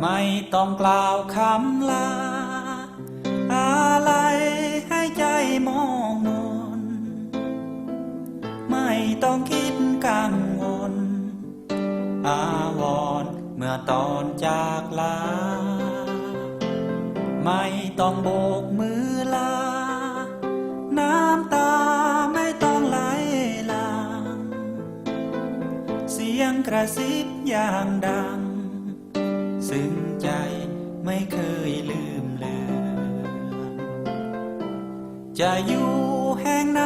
ไม่ต้องกล่าวคำลา อะไรให้ใจมองมน ไม่ต้องคิดกังวล อาวรณ์เมื่อตอนจากลา ไม่ต้องโบกมือลา น้ำตาไม่ต้องไหลหลังเสียงกระซิบอย่างดัง ซึ้งใจไม่เคยลืมเลือนจะอยู่แห่งไหน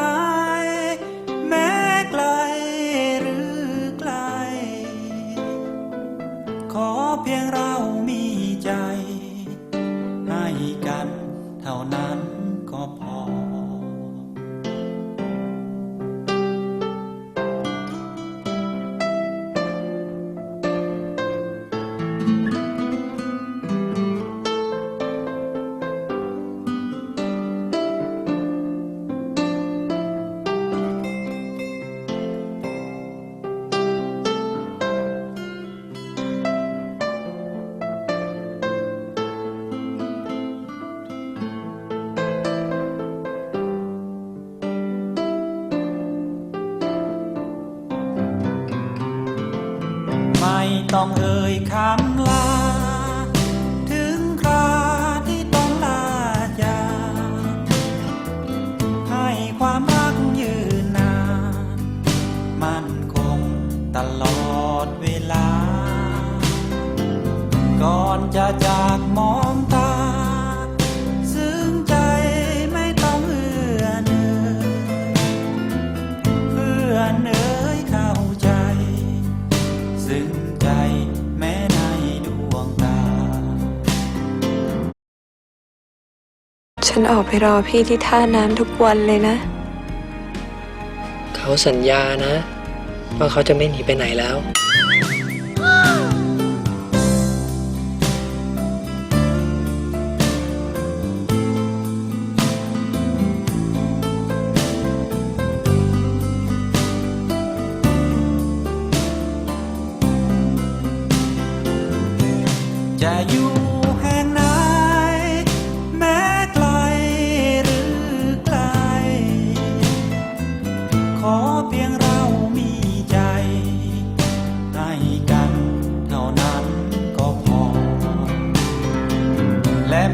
ต้องเอ่ยคำลา ถึงคราที่ต้องลาจากให้ความรักยืนนาน มั่นคงตลอดเวลา ก่อนจะจากมองตา ฉันออกไปรอพี่ที่ท่าน้ำทุกวันเลยนะ เขาสัญญานะ ว่าเขาจะไม่หนีไปไหนแล้ว จะอยู่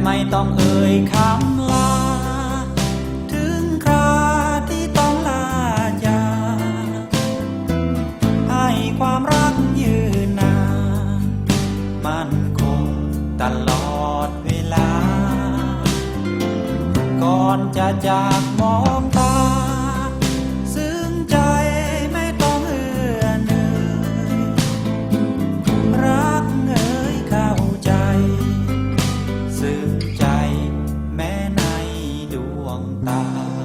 ไม่ต้องเอ่ยคำลา ถึงคราที่ต้องลาจาให้ความรักยืนนานมันคงตลอดเวลา ก่อนจะจากมอง now.